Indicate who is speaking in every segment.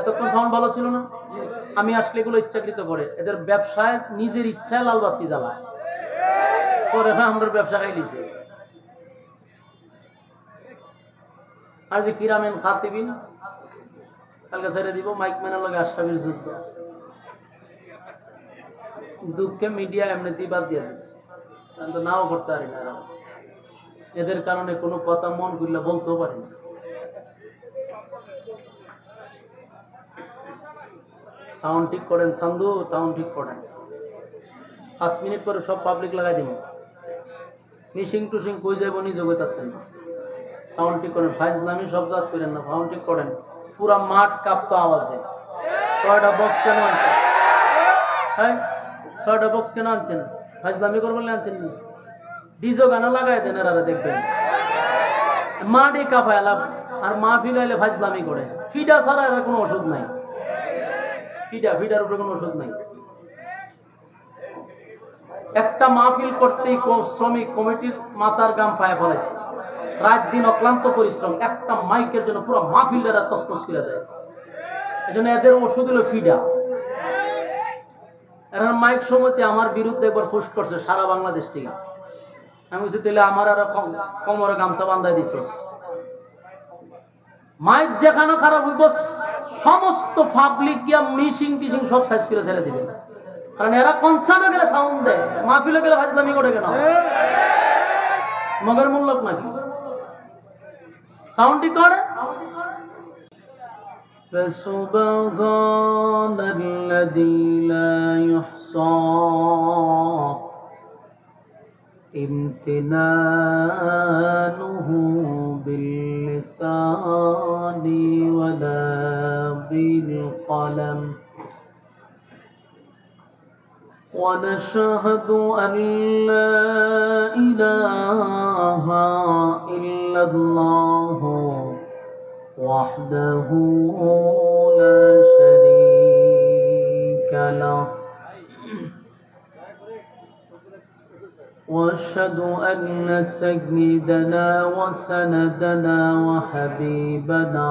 Speaker 1: এতক্ষণ সাউন্ড ভালো ছিল না? আমি আসলে এগুলো ইচ্ছাকৃত করে। এদের ব্যবসায় নিজের ইচ্ছায় লাল বাতি জ্বালায়। পরে হয় আমরা ব্যবসা খাই দিছে আর যে কিরামেন খাতিবিন, কালকে ছেড়ে দিব, মাইক ম্যানের লগে আশরাফির যুদ্ধ। দুঃখে মিডিয়া এমনিতেই বাদ দিয়ে দিচ্ছে নাও করতে পারি না এদের কারণে কোনো কথা মন করলে বলতেও পারি না। সাউন্ড ঠিক করেন সান্দু সাউন্ড ঠিক করেন। পাঁচ মিনিট পরে সব পাবলিক লাগাই দিব মিশিং টুসিং কই যাব নিজে কই থাকতেন না সাউন্ড ঠিক করেন ফাইজ নামি সব জাত করেন না সাউন্ড ঠিক করেন। পুরা মাঠ কাঁপতো আওয়াজে। ছয়টা বক্স কেন আনছেন? হ্যাঁ? ছয়টা বক্স কেন আনছেন? ফাইজলামি করবেন আনছেন? ডিজো গানা লাগাই দেন এরা দেখবেন। মাঠে কাঁপায় লাভ, আর মা ফিল ফিরাইলে ফাইজলামি করে। ফিডা ছাড়া এর কোনো ওষুধ নাই। ফিডা, ফিডার উপরে কোনো ওষুধ নাই। একটা মাহফিল করতেই শ্রমিক কমিটির মাথার গাম পায়ে ফেলাইছে। রাত দিন অক্লান্ত পরিশ্রম, একটা মাইকের জন্য পুরো মাহফিলরা তসতস করে দেয়। এই জন্য এদের ওষুধ হলো ফিডা। এরা মাইক সময়তে আমার বিরুদ্ধে একবার ফুস করছে সারা বাংলাদেশ থেকে। আমি বলছি, তাহলে আমার আর কম- কোমরে গামছা বান্ধাই দিছিস? মাইক যেখানে খারাপ হইব সমস্ত পাবলিক গিয়া মিশিং টিশিং সব সাইজ করে ছেড়ে দিবে কারণ এরা কনসার্টে গেলে সাউন্ড দেয় মাহফিলে গেলে ফাজলামি করে কেন মগের মূল্যক নাকি সাউন্ডই করে فسبحان الذي لا يحصى امتنانه باللسان ولا بالقلم ونشهد أن لا إله إلا الله وحده لا شريك له. وأشهد أن سيدنا وسندنا وحبيبنا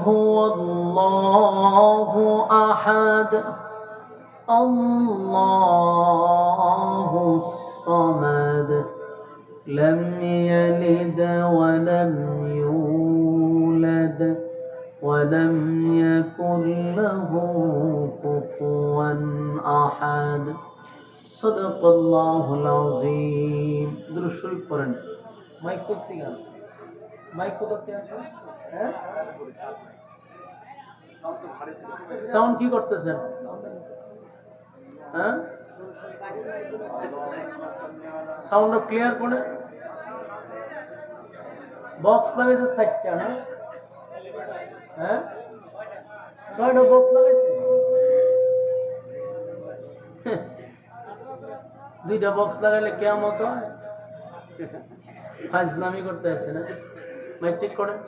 Speaker 1: هو الله أحد الله الصمد لم يلد ولم يولد ولم يكن له كفوا أحد صدق الله العظيم درود শরীফ পড়েন মাইক করতে গেছে মাইক করতে আছে হ্যাঁ সাউন্ড কি করতেছেন? হ্যাঁ? সাউন্ড ক্লিয়ার করে? বক্স লাগাইছে সাইডটা না? হ্যাঁ? ছয়টা বক্স লাগাইছে? দুইটা বক্স লাগাইলে কেমন হয়? ফাজলামি করতে আছে না? মাইক ঠিক করেন?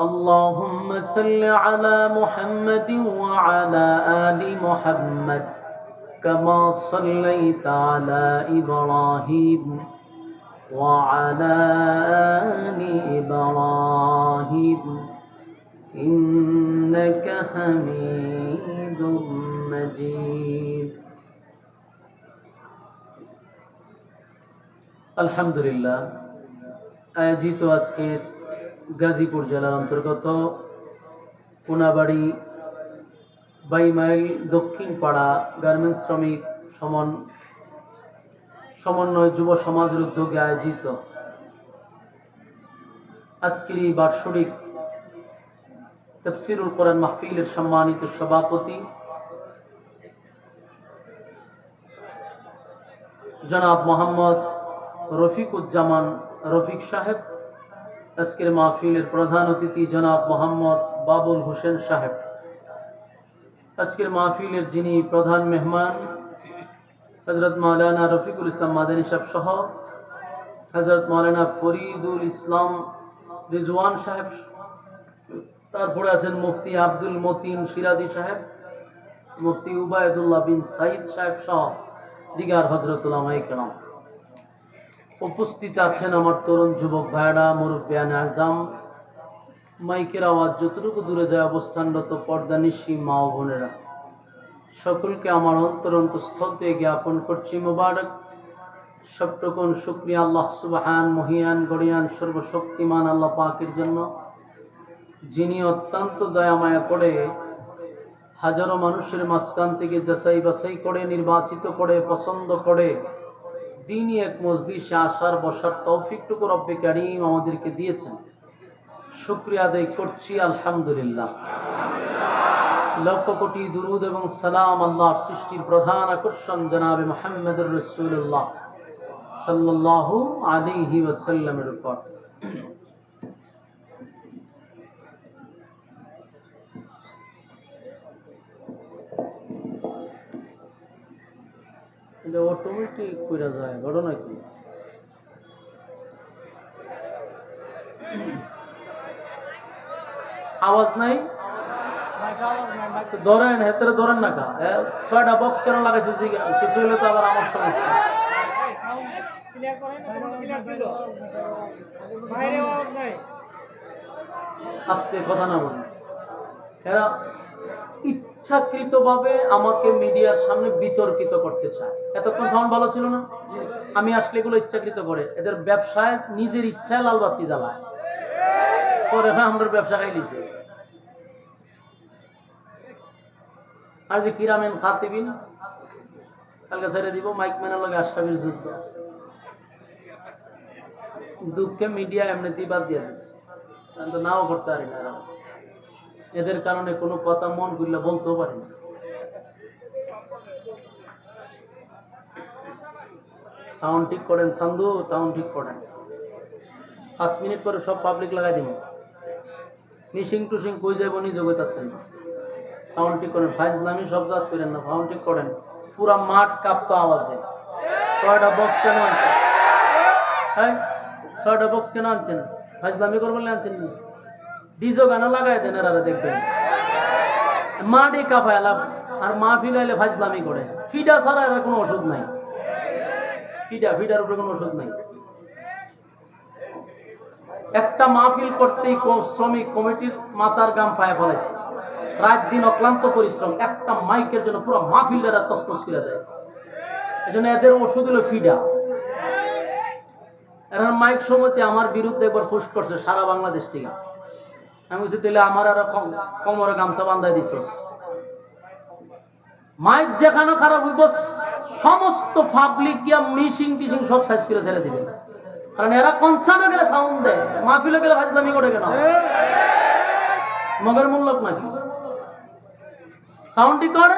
Speaker 1: اللهم صل على محمد وعلى آل محمد كما صليت على إبراهيم وعلى آل إبراهيم إنك حميد مجيد আলহামদুলিল্লাহ আয়োজিত আজকের গাজীপুর জেলার অন্তর্গত কোনাবাড়ি বাইমাইল দক্ষিণ পাড়া গার্মেন্টস শ্রমিক সমন, সমন্বয় যুব সমাজের উদ্যোগে আয়োজিত আজকের এই বার্ষিক তফসিরুল কোরআন মাহফিলের সম্মানিত সভাপতি জনাব মোহাম্মদ রফিকুজ্জামান রফিক সাহেব আজকের মাহফিলের প্রধান অতিথি জনাব মোহাম্মদ বাবুল হোসেন সাহেব। আজকের মাহফিলের যিনি প্রধান মেহমান হজরত মৌলানা রফিকুল ইসলাম মাদানী সাহেব সহ হজরত মৌলানা ফরিদুল ইসলাম রিজওয়ান সাহেব তারপরে আছেন মুফতি আব্দুল মতিন সিরাজি সাহেব, মুফতি উবায়দুল্লাহ বিন সাইদ সাহেব সহ দিগার হজরতুল্লাহ কেরাম উপস্থিত আছেন আমার তরুণ যুবক ভাইরা মুরব্বিয়ান আজম। মাইকের আওয়াজ যতটুকু দূরে যায় অবস্থানরত পর্দা নিশি মা বোনেরা। সকলকে আমার অন্তর অন্তঃস্থল থেকে জ্ঞাপন করছি, মোবারক। সবটুকুন শুক্রিয়া আল্লাহ সুবাহান, মহিয়ান, গড়িয়ান, সর্বশক্তিমান আল্লাহ পাকের জন্য, যিনি অত্যন্ত দয়ামায়া করে হাজারো মানুষের মাঝখান থেকে যাচাই বাছাই করে, নির্বাচিত করে, পছন্দ করে দিনই এক মসজিষে আসার, বসার তৌফিকটুকু রব্বে কারিম আমাদেরকে দিয়েছেন। শুক্রিয়া আদায় করছি, আলহামদুলিল্লাহ। লক্ষ কোটি দুরুদ এবং সালাম আল্লাহর সৃষ্টির প্রধান আকর্ষণ জনাবে মোহাম্মদুর রসুল্লাহ সাল্লাহ আলিহি ওসাল্লামের উপর। এটা অটোমেটিক করে যায়? ঘটনা কি? আওয়াজ নাই? ধরেন, হেতরে ধরেন না কা। ছয়টা বক্স কেন লাগাইছে কিছু হলে তো আবার আমার সমস্যা। আস্তে কথা না বলি এরা ইচ্ছাকৃতভাবে আমাকে মিডিয়ার সামনে বিতর্কিত করতে চায়। এতক্ষণ সাউন্ড ভালো ছিল না? আমি আসলে এগুলো ইচ্ছাকৃত করে। এদের ব্যবসায় নিজের ইচ্ছায় লাল বাতি জ্বালায়। পরে হ্যাঁ আমরা ব্যবসা খাই দিছে আর যে কিরামেন খাতিবিন কালকে ছেড়ে দিব, মাইক ম্যানের লগে আশরাফির যুদ্ধ। দুঃখে মিডিয়া এমনিতেই বাদ দিয়ে দিচ্ছে নাও করতে পারি না। এদের কারণে কোনো কথা মন করলে বলতেও পারি না। সাউন্ড ঠিক করেন সান্দু সাউন্ড ঠিক করেন। পাঁচ মিনিট পরে সব পাবলিক লাগাই দিব। মিশিং টুসিং কই যাইব নিজে কই থাকতেন না সাউন্ড ঠিক করেন। ফাইজলামি সব জাত করেন না সাউন্ড ঠিক করেন। পুরা মাঠ কাঁপতো আওয়াজে। ছয়টা বক্স কেন আনছেন? হ্যাঁ? ছয়টা বক্স কেন আনছেন? ফাইজলামি করবেন আনছেন ডিজো গান লাগাই দেন এরা দেখবেন। মাটি কাঁপায় লাভ আর মা ফিলাইলে ফাইজলামি করে। ফিডা ছাড়া এরা কোনো ওষুধ নাই। ফিডা, ফিডার উপরে কোনো ওষুধ নাই। একটা মাহফিল করতেই শ্রমিক কমিটির মাতার গাম পায়ে ফেলাইছে। রাত দিন অক্লান্ত পরিশ্রম, একটা মাইকের জন্য পুরো মাহফিলটা তস্তস করে দেয়। এই জন্য এদের ওষুধ হলো ফিডা। এখন মাইক সময়তে আমার বিরুদ্ধে একবার পোস্ট করছে সারা বাংলাদেশ থেকে। আমি বলছি, তাহলে আমার আর কম- কোমরে গামছা বান্ধাই দিছিস? মাইক যেখানে খারাপ হইব, সমস্ত পাবলিক গিয়া মিশিং টিশিং সব সাইজ করে ছেড়ে দিবে। কারণ এরা কনসার্টে গেলে সাউন্ড দেয়। মাহফিলে গেলে ফাজলামি করে কেন মগের মূল্যক নাকি? সাউন্ডই করে?